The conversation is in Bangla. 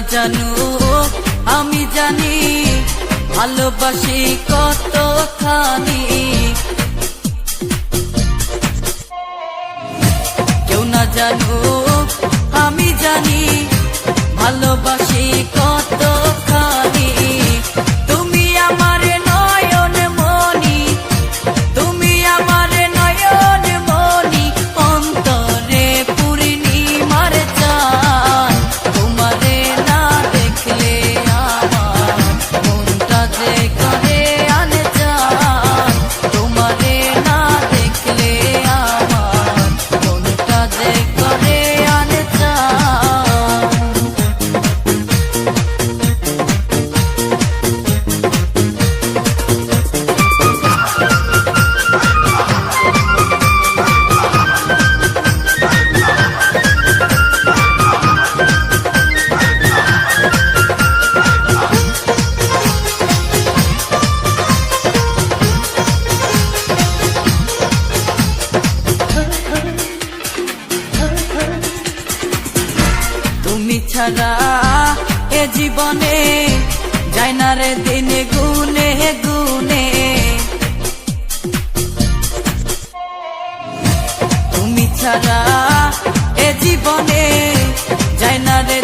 জানো আমি জানি ভালোবাসি কতখানি। কেউ না জানো আমি জানি ভালোবাসি কতখানি ছাড়া এ জীবনে যায় না রে দিনে গুনে গুনে তুমি ছাড়া এ জীবনে যায় না রে